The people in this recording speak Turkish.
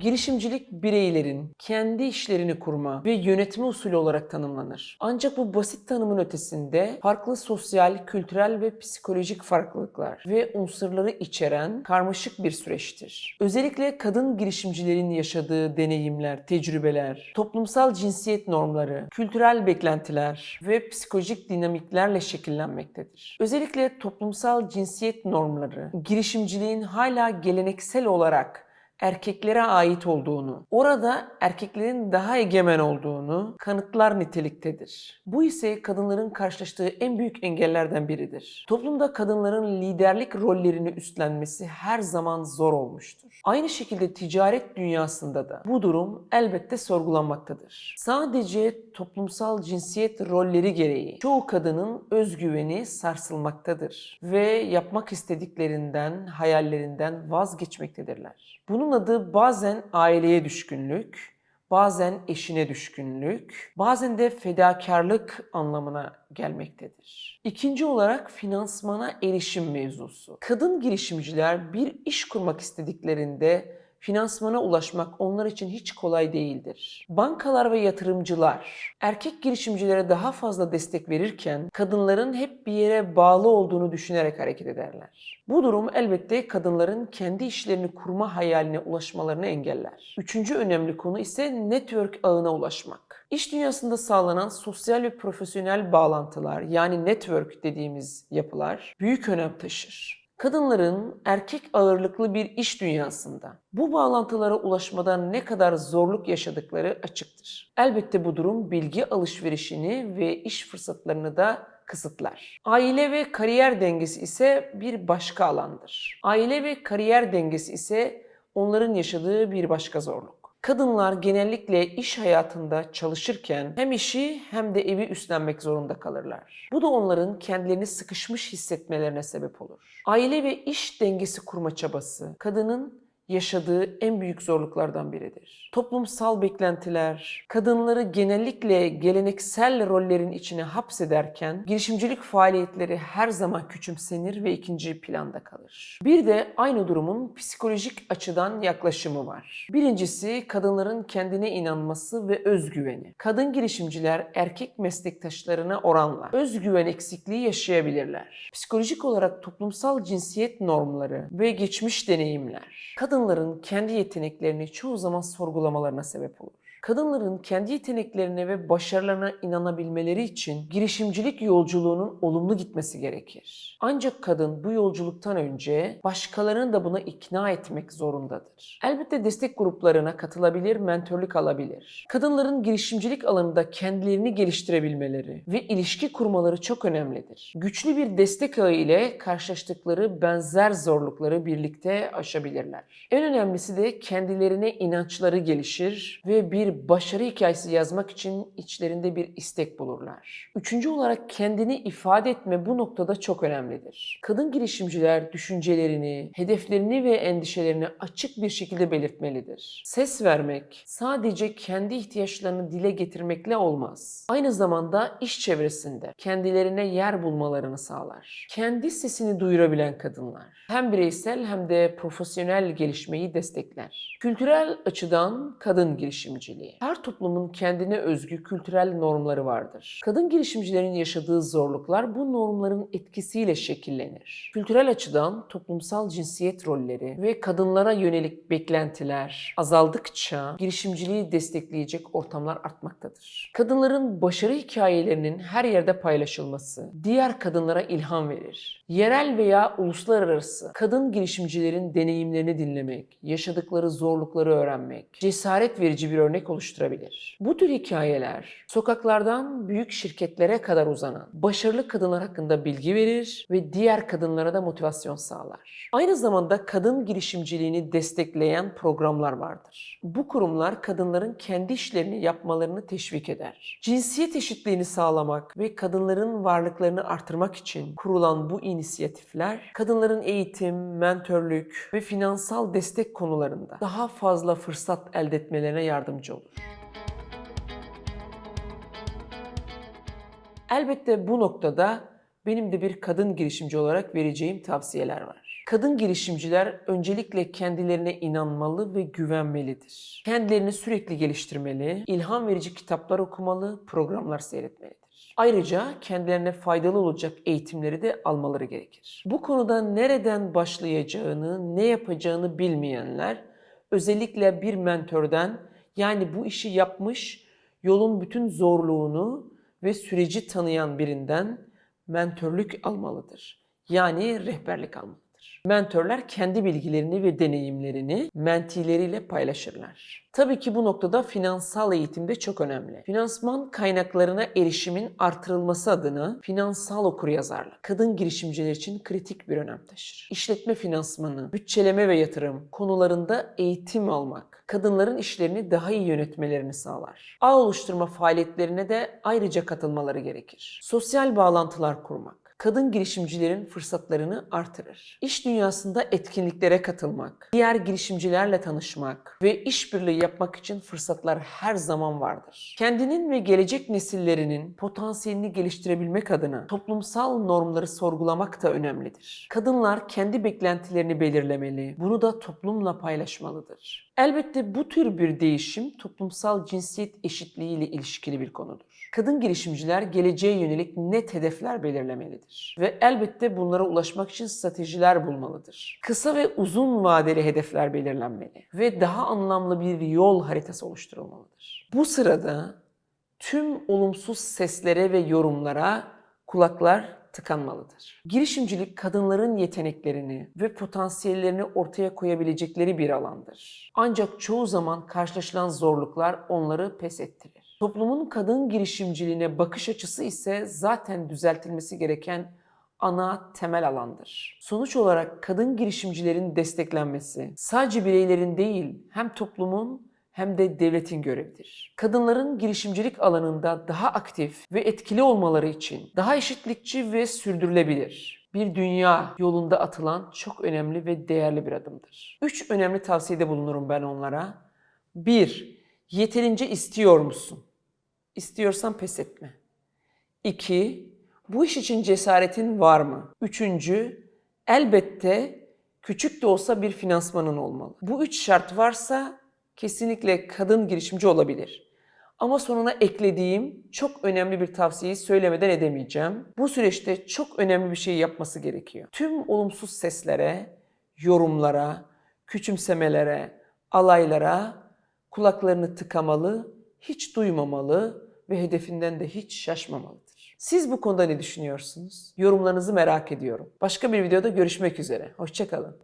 Girişimcilik bireylerin kendi işlerini kurma ve yönetme usulü olarak tanımlanır. Ancak bu basit tanımın ötesinde farklı sosyal, kültürel ve psikolojik farklılıklar ve unsurları içeren karmaşık bir süreçtir. Özellikle kadın girişimcilerin yaşadığı deneyimler, tecrübeler, toplumsal cinsiyet normları, kültürel beklentiler ve psikolojik dinamiklerle şekillenmektedir. Özellikle toplumsal cinsiyet normları girişimciliğin hala geleneksel olarak erkeklere ait olduğunu, orada erkeklerin daha egemen olduğunu kanıtlar niteliktedir. Bu ise kadınların karşılaştığı en büyük engellerden biridir. Toplumda kadınların liderlik rollerini üstlenmesi her zaman zor olmuştur. Aynı şekilde ticaret dünyasında da bu durum elbette sorgulanmaktadır. Sadece toplumsal cinsiyet rolleri gereği çoğu kadının özgüveni sarsılmaktadır ve yapmak istediklerinden, hayallerinden vazgeçmektedirler. Bunun adı bazen aileye düşkünlük, bazen eşine düşkünlük, bazen de fedakarlık anlamına gelmektedir. İkinci olarak finansmana erişim mevzusu. Kadın girişimciler bir iş kurmak istediklerinde finansmana ulaşmak onlar için hiç kolay değildir. Bankalar ve yatırımcılar erkek girişimcilere daha fazla destek verirken kadınların hep bir yere bağlı olduğunu düşünerek hareket ederler. Bu durum elbette kadınların kendi işlerini kurma hayaline ulaşmalarını engeller. Üçüncü önemli konu ise network ağına ulaşmak. İş dünyasında sağlanan sosyal ve profesyonel bağlantılar yani network dediğimiz yapılar büyük önem taşır. Kadınların erkek ağırlıklı bir iş dünyasında bu bağlantılara ulaşmada ne kadar zorluk yaşadıkları açıktır. Elbette bu durum bilgi alışverişini ve iş fırsatlarını da kısıtlar. Aile ve kariyer dengesi ise bir başka alandır. Aile ve kariyer dengesi ise onların yaşadığı bir başka zorluk. Kadınlar genellikle iş hayatında çalışırken hem işi hem de evi üstlenmek zorunda kalırlar. Bu da onların kendilerini sıkışmış hissetmelerine sebep olur. Aile ve iş dengesi kurma çabası kadının yaşadığı en büyük zorluklardan biridir. Toplumsal beklentiler kadınları genellikle geleneksel rollerin içine hapsederken girişimcilik faaliyetleri her zaman küçümsenir ve ikinci planda kalır. Bir de aynı durumun psikolojik açıdan yaklaşımı var. Birincisi kadınların kendine inanması ve özgüveni. Kadın girişimciler erkek meslektaşlarına oranla özgüven eksikliği yaşayabilirler. Psikolojik olarak toplumsal cinsiyet normları ve geçmiş deneyimler kadınların kendi yeteneklerini çoğu zaman sorgulamalarına sebep olur. Kadınların kendi yeteneklerine ve başarılarına inanabilmeleri için girişimcilik yolculuğunun olumlu gitmesi gerekir. Ancak kadın bu yolculuktan önce başkalarını da buna ikna etmek zorundadır. Elbette destek gruplarına katılabilir, mentörlük alabilir. Kadınların girişimcilik alanında kendilerini geliştirebilmeleri ve ilişki kurmaları çok önemlidir. Güçlü bir destek ağı ile karşılaştıkları benzer zorlukları birlikte aşabilirler. En önemlisi de kendilerine inançları gelişir ve bir başarı hikayesi yazmak için içlerinde bir istek bulurlar. Üçüncü olarak kendini ifade etme bu noktada çok önemlidir. Kadın girişimciler düşüncelerini, hedeflerini ve endişelerini açık bir şekilde belirtmelidir. Ses vermek sadece kendi ihtiyaçlarını dile getirmekle olmaz. Aynı zamanda iş çevresinde kendilerine yer bulmalarını sağlar. Kendi sesini duyurabilen kadınlar hem bireysel hem de profesyonel gelişmeyi destekler. Kültürel açıdan kadın girişimciliği. Her toplumun kendine özgü kültürel normları vardır. Kadın girişimcilerin yaşadığı zorluklar bu normların etkisiyle şekillenir. Kültürel açıdan toplumsal cinsiyet rolleri ve kadınlara yönelik beklentiler azaldıkça girişimciliği destekleyecek ortamlar artmaktadır. Kadınların başarı hikayelerinin her yerde paylaşılması diğer kadınlara ilham verir. Yerel veya uluslararası kadın girişimcilerin deneyimlerini dinlemek, yaşadıkları zorlukları öğrenmek cesaret verici bir örnek oluşturabilir. Bu tür hikayeler sokaklardan büyük şirketlere kadar uzanan başarılı kadınlar hakkında bilgi verir ve diğer kadınlara da motivasyon sağlar. Aynı zamanda kadın girişimciliğini destekleyen programlar vardır. Bu kurumlar kadınların kendi işlerini yapmalarını teşvik eder. Cinsiyet eşitliğini sağlamak ve kadınların varlıklarını artırmak için kurulan bu inisiyatifler kadınların eğitim, mentörlük ve finansal destek konularında daha fazla fırsat elde etmelerine yardımcı olur. Elbette bu noktada benim de bir kadın girişimci olarak vereceğim tavsiyeler var. Kadın girişimciler öncelikle kendilerine inanmalı ve güvenmelidir. Kendilerini sürekli geliştirmeli, ilham verici kitaplar okumalı, programlar seyretmelidir. Ayrıca kendilerine faydalı olacak eğitimleri de almaları gerekir. Bu konuda nereden başlayacağını, ne yapacağını bilmeyenler özellikle bir mentörden yani bu işi yapmış, yolun bütün zorluğunu ve süreci tanıyan birinden mentörlük almalıdır. Yani rehberlik almalıdır. Mentörler kendi bilgilerini ve deneyimlerini mentileriyle paylaşırlar. Tabii ki bu noktada finansal eğitim de çok önemli. Finansman kaynaklarına erişimin artırılması adına finansal okuryazarlık, kadın girişimciler için kritik bir önem taşır. İşletme finansmanı, bütçeleme ve yatırım konularında eğitim almak, kadınların işlerini daha iyi yönetmelerini sağlar. Ağ oluşturma faaliyetlerine de ayrıca katılmaları gerekir. Sosyal bağlantılar kurmak, kadın girişimcilerin fırsatlarını artırır. İş dünyasında etkinliklere katılmak, diğer girişimcilerle tanışmak ve işbirliği yapmak için fırsatlar her zaman vardır. Kendinin ve gelecek nesillerinin potansiyelini geliştirebilmek adına toplumsal normları sorgulamak da önemlidir. Kadınlar kendi beklentilerini belirlemeli, bunu da toplumla paylaşmalıdır. Elbette bu tür bir değişim toplumsal cinsiyet eşitliği ile ilişkili bir konudur. Kadın girişimciler geleceğe yönelik net hedefler belirlemelidir ve elbette bunlara ulaşmak için stratejiler bulmalıdır. Kısa ve uzun vadeli hedefler belirlenmeli ve daha anlamlı bir yol haritası oluşturulmalıdır. Bu sırada tüm olumsuz seslere ve yorumlara kulaklar tıkanmalıdır. Girişimcilik kadınların yeteneklerini ve potansiyellerini ortaya koyabilecekleri bir alandır. Ancak çoğu zaman karşılaşılan zorluklar onları pes ettirir. Toplumun kadın girişimciliğine bakış açısı ise zaten düzeltilmesi gereken ana temel alandır. Sonuç olarak kadın girişimcilerin desteklenmesi sadece bireylerin değil hem toplumun hem de devletin görevidir. Kadınların girişimcilik alanında daha aktif ve etkili olmaları için daha eşitlikçi ve sürdürülebilir bir dünya yolunda atılan çok önemli ve değerli bir adımdır. Üç önemli tavsiyede bulunurum ben onlara. Bir, yeterince istiyor musun? İstiyorsan pes etme. İki, bu iş için cesaretin var mı? Üçüncü, elbette küçük de olsa bir finansmanın olmalı. Bu üç şart varsa kesinlikle kadın girişimci olabilir. Ama sonuna eklediğim çok önemli bir tavsiyeyi söylemeden edemeyeceğim. Bu süreçte çok önemli bir şey yapması gerekiyor. Tüm olumsuz seslere, yorumlara, küçümsemelere, alaylara kulaklarını tıkamalı, hiç duymamalı ve hedefinden de hiç şaşmamalıdır. Siz bu konuda ne düşünüyorsunuz? Yorumlarınızı merak ediyorum. Başka bir videoda görüşmek üzere. Hoşçakalın.